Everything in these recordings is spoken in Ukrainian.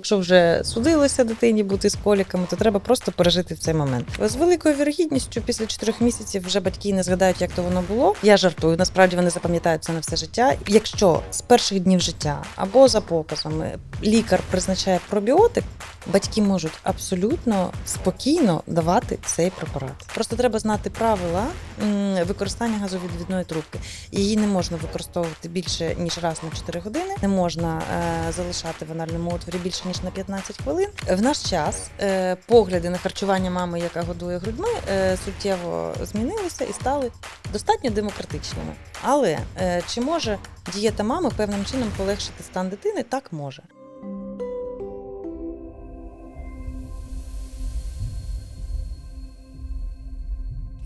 Якщо вже судилося дитині бути з коліками, то треба просто пережити цей момент. З великою вірогідністю після чотирьох місяців вже батьки не згадають, як то воно було. Я жартую. Насправді вони запам'ятають це на все життя. Якщо з перших днів життя або за показами лікар призначає пробіотик, батьки можуть абсолютно спокійно давати цей препарат. Просто треба знати правила використання газовідвідної трубки. Її не можна використовувати більше ніж раз на 4 години. Не можна е, залишати в анальному отворі більше ніж на 15 хвилин. В наш час е, погляди на харчування мами, яка годує грудьми, е, суттєво змінилися і стали достатньо демократичними. Але е, чи може дієта мами певним чином полегшити стан дитини? Так може.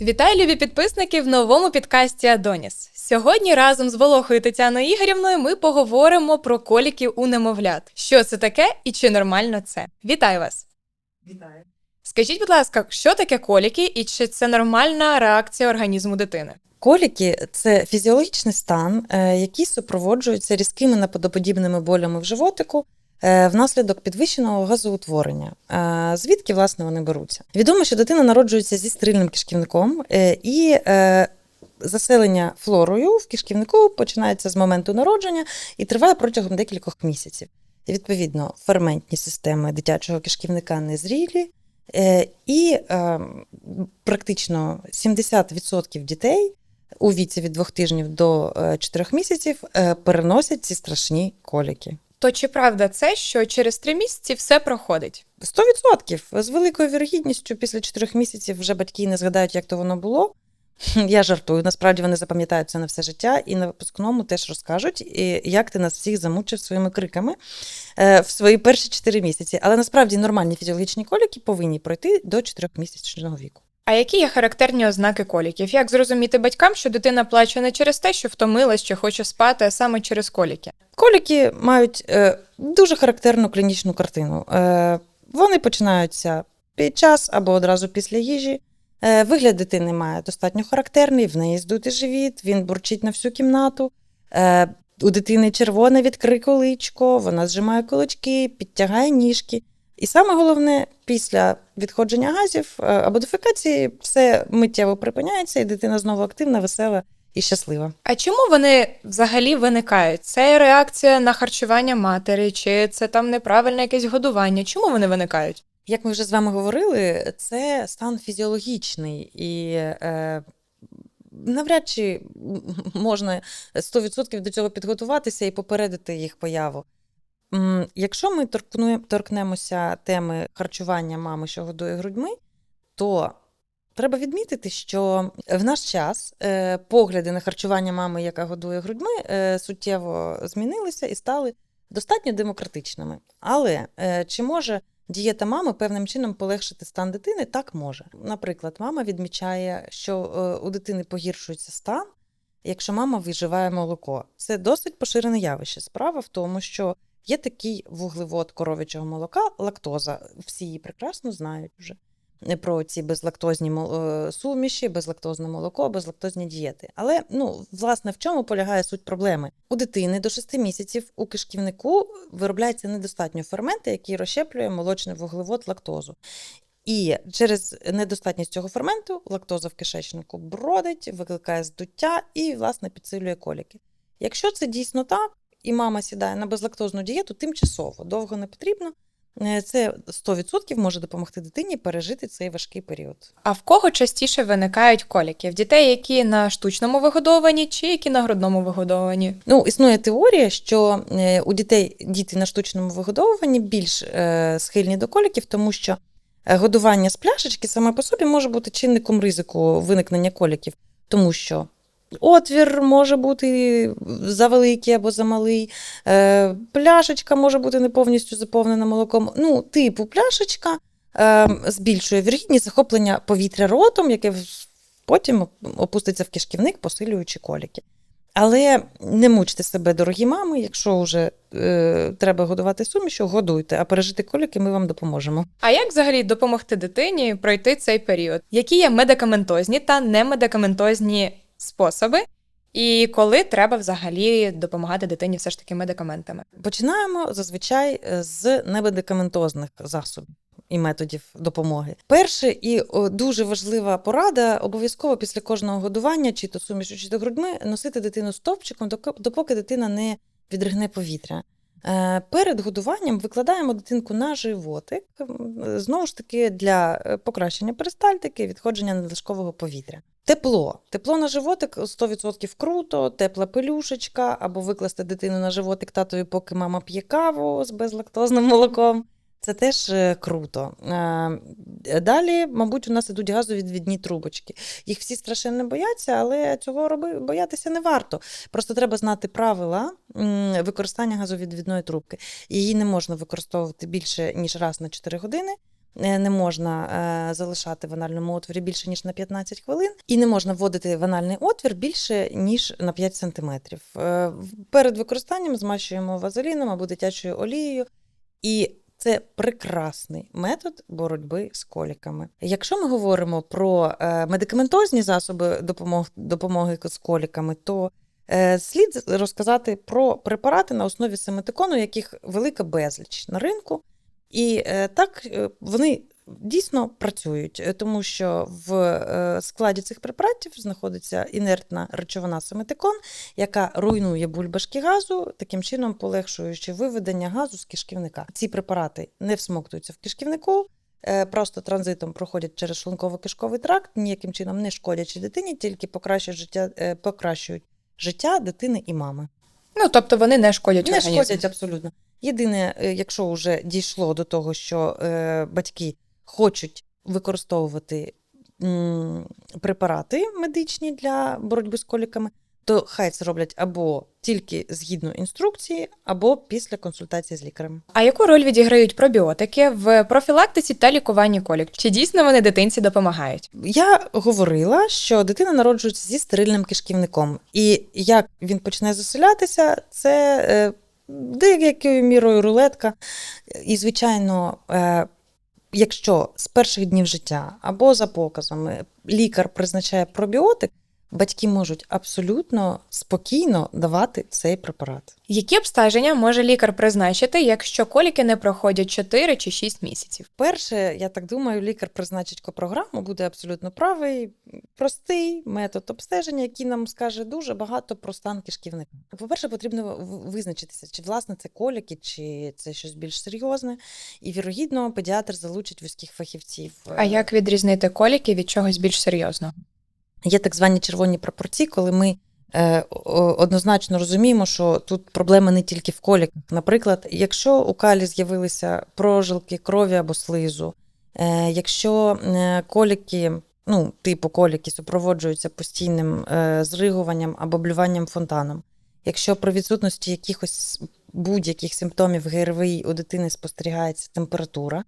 Вітаю, любі підписники в новому підкасті Адоніс. Сьогодні разом з Волохою Тетяною Ігорівною ми поговоримо про коліків у немовлят. Що це таке і чи нормально це? Вітаю вас! Вітаю. Скажіть, будь ласка, що таке коліки і чи це нормальна реакція організму дитини? Коліки це фізіологічний стан, е, який супроводжується різкими наподободібними болями в животику внаслідок підвищеного газоутворення. Е, Звідки власне вони беруться? Відомо, що дитина народжується зі стерильним кишківником е, і. е, Заселення флорою в кишківнику починається з моменту народження і триває протягом декількох місяців. І, відповідно, ферментні системи дитячого кишківника незрілі, е, і е, практично 70% дітей у віці від двох тижнів до е, чотирьох місяців е, переносять ці страшні коліки. То чи правда це, що через три місяці все проходить? 100% з великою вірогідністю після чотирьох місяців вже батьки не згадають, як то воно було. Я жартую. Насправді вони запам'ятають це на все життя і на випускному теж розкажуть, як ти нас всіх замучив своїми криками е, в свої перші чотири місяці. Але насправді нормальні фізіологічні коліки повинні пройти до чотирьохмісячного віку. А які є характерні ознаки коліків? Як зрозуміти батькам, що дитина плаче не через те, що втомилась чи хоче спати, а саме через коліки? Коліки мають е, дуже характерну клінічну картину. Е, вони починаються під час або одразу після їжі. Е, вигляд дитини має достатньо характерний, в неї здутий живіт, він бурчить на всю кімнату. Е, у дитини червоне від крику личко, вона зжимає кулачки, підтягає ніжки. І саме головне, після відходження газів е, або дефекації все миттєво припиняється, і дитина знову активна, весела і щаслива. А чому вони взагалі виникають? Це реакція на харчування матері, чи це там неправильне якесь годування? Чому вони виникають? Як ми вже з вами говорили, це стан фізіологічний і е, навряд чи можна 100% до цього підготуватися і попередити їх появу. Якщо ми торкнемося теми харчування мами, що годує грудьми, то треба відмітити, що в наш час е, погляди на харчування мами, яка годує грудьми, е, суттєво змінилися і стали достатньо демократичними. Але е, чи може дієта мами певним чином полегшити стан дитини? Так може. Наприклад, мама відмічає, що у дитини погіршується стан, якщо мама виживає молоко. Це досить поширене явище. Справа в тому, що є такий вуглевод коров'ячого молока, лактоза. Всі її прекрасно знають вже про ці безлактозні е, суміші, безлактозне молоко, безлактозні дієти. Але ну, власне, в чому полягає суть проблеми? У дитини до 6 місяців у кишківнику виробляється недостатньо фермента, який розщеплює молочний вуглевод лактозу. І через недостатність цього ферменту лактоза в кишечнику бродить, викликає здуття і, власне, підсилює коліки. Якщо це дійсно так, і мама сідає на безлактозну дієту, тимчасово довго не потрібно. е, Це 100% може допомогти дитині пережити цей важкий період. А в кого частіше виникають коліки? В дітей, які на штучному вигодовані, чи які на грудному вигодовані? Ну, існує теорія, що е, у дітей діти на штучному вигодовуванні більш е, схильні до коліків, тому що годування з пляшечки саме по собі може бути чинником ризику виникнення коліків, тому що отвір може бути завеликий або замалий, е, пляшечка може бути не повністю заповнена молоком. Ну, типу пляшечка е, збільшує вірогідність захоплення повітря ротом, яке потім опуститься в кишківник, посилюючи коліки. Але не мучте себе, дорогі мами, якщо вже е, треба годувати сумішю, годуйте, а пережити коліки ми вам допоможемо. А як взагалі допомогти дитині пройти цей період? Які є медикаментозні та немедикаментозні способи? І коли треба взагалі допомагати дитині все ж таки медикаментами? Починаємо зазвичай е, з немедикаментозних засобів. І методів допомоги. Перше і дуже важлива порада обов'язково після кожного годування, чи то сумішу, чи то грудьми, носити дитину стовпчиком, доки- допоки дитина не відригне повітря. Е, Перед годуванням викладаємо дитинку на животик, знову ж таки, для е, покращення перистальтики, відходження надлишкового повітря. Тепло. Тепло на животик 100% круто, тепла пелюшечка, або викласти дитину на животик татові, поки мама п'є каву з безлактозним молоком. Це теж е, круто. Е, Далі, мабуть, у нас ідуть газовідвідні трубочки. Їх всі страшенно бояться, але цього боятися не варто. Просто треба знати правила використання газовідвідної трубки. Її не можна використовувати більше, ніж раз на 4 години. Е, Не можна залишати в анальному отворі більше ніж на 15 хвилин, і не можна вводити в анальний отвір більше ніж на 5 см. Перед використанням змащуємо вазеліном або дитячою олією, і це прекрасний метод боротьби з коліками. Якщо ми говоримо про е, медикаментозні засоби допомог, допомоги з коліками, то е, слід розказати про препарати на основі семетикону, яких велика безліч на ринку. І е, так вони дійсно працюють, е, тому що в е, складі цих препаратів знаходиться інертна речовина семетикон, яка руйнує бульбашки газу, таким чином полегшуючи виведення газу з кишківника. Ці препарати не всмоктуються в кишківнику. е, Просто транзитом проходять через шлунково-кишковий тракт, ніяким чином не шкодячи дитині, тільки покращують життя, покращують життя дитини і мами. Ну тобто вони не шкодять Не організму. шкодять абсолютно. Єдине, якщо вже дійшло до того, що батьки хочуть використовувати препарати медичні для боротьби з коліками, то хай це роблять або тільки згідно інструкції, або після консультації з лікарем. А яку роль відіграють пробіотики в профілактиці та лікуванні колік? Чи дійсно вони дитинці допомагають? Я говорила, що дитина народжується зі стерильним кишківником, і як він почне заселятися, це е, деякою мірою рулетка. І, звичайно, е, якщо з перших днів життя або за показами лікар призначає пробіотик, батьки можуть абсолютно спокійно давати цей препарат. Які обстеження може лікар призначити, якщо коліки не проходять 4 чи 6 місяців? Перше, я так думаю, лікар призначить копрограму, буде абсолютно правий, простий метод обстеження, який нам скаже дуже багато про стан кишківника. По-перше, потрібно визначитися, чи власне це коліки, чи це щось більш серйозне. І вірогідно, педіатр залучить вузьких фахівців. А як відрізнити коліки від чогось більш серйозного? Є так звані червоні прапорці, коли ми е, однозначно розуміємо, що тут проблема не тільки в коліках. Наприклад, якщо у калі з'явилися прожилки крові або слизу, е, якщо е, коліки, ну, типу коліки супроводжуються постійним зригуванням або блюванням фонтаном, якщо при відсутності якихось будь-яких симптомів ГРВІ у дитини спостерігається температура,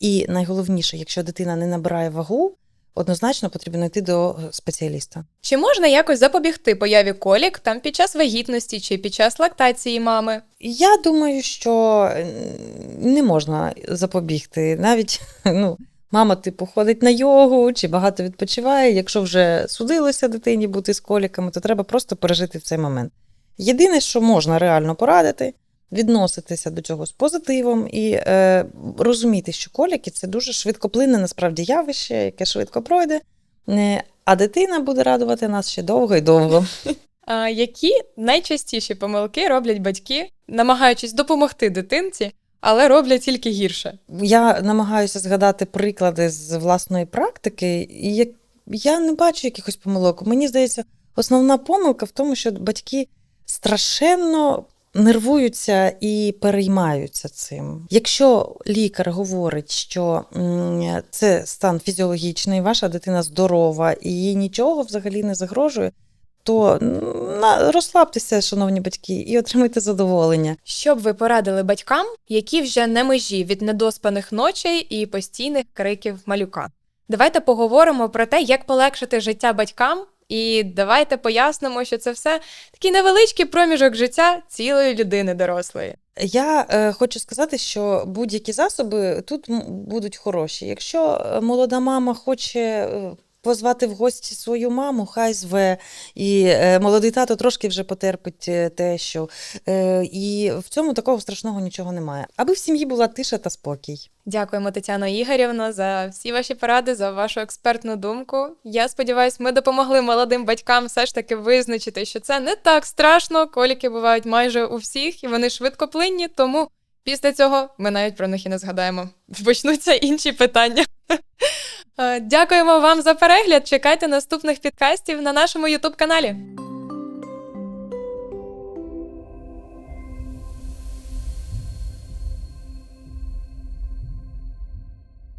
і найголовніше, якщо дитина не набирає вагу, однозначно потрібно йти до спеціаліста. Чи можна якось запобігти появі колік там під час вагітності чи під час лактації мами? Я думаю, що не можна запобігти. Навіть ну, мама, типу, ходить на йогу чи багато відпочиває. Якщо вже судилося дитині бути з коліками, то треба просто пережити в цей момент. Єдине, що можна реально порадити, відноситися до цього з позитивом і е, розуміти, що коліки це дуже швидкоплинне насправді явище, яке швидко пройде. Е, а дитина буде радувати нас ще довго і довго. А які найчастіші помилки роблять батьки, намагаючись допомогти дитинці, але роблять тільки гірше? Я намагаюся згадати приклади з власної практики, і я не бачу якихось помилок. Мені здається, основна помилка в тому, що батьки страшенно нервуються і переймаються цим. Якщо лікар говорить, що це стан фізіологічний, ваша дитина здорова і їй нічого взагалі не загрожує, то розслабтеся, шановні батьки, і отримайте задоволення. Що б ви порадили батькам, які вже на межі від недоспаних ночей і постійних криків малюка? Давайте поговоримо про те, як полегшити життя батькам, і давайте пояснимо, що це все такий невеличкий проміжок життя цілої людини дорослої. Я е, хочу сказати, що будь-які засоби тут будуть хороші. Якщо е, молода мама хоче е, позвати в гості свою маму, хай зве. І е, молодий тато трошки вже потерпить е, те, що. Е, і в цьому такого страшного нічого немає. Аби в сім'ї була тиша та спокій. Дякуємо, Тетяно Ігорівно, за всі ваші поради, за вашу експертну думку. Я сподіваюся, ми допомогли молодим батькам все ж таки визначити, що це не так страшно. Коліки бувають майже у всіх, і вони швидкоплинні, тому після цього ми навіть про них і не згадаємо. Почнуться інші питання. Е, Дякуємо вам за перегляд. Чекайте наступних підкастів на нашому Ютуб каналі.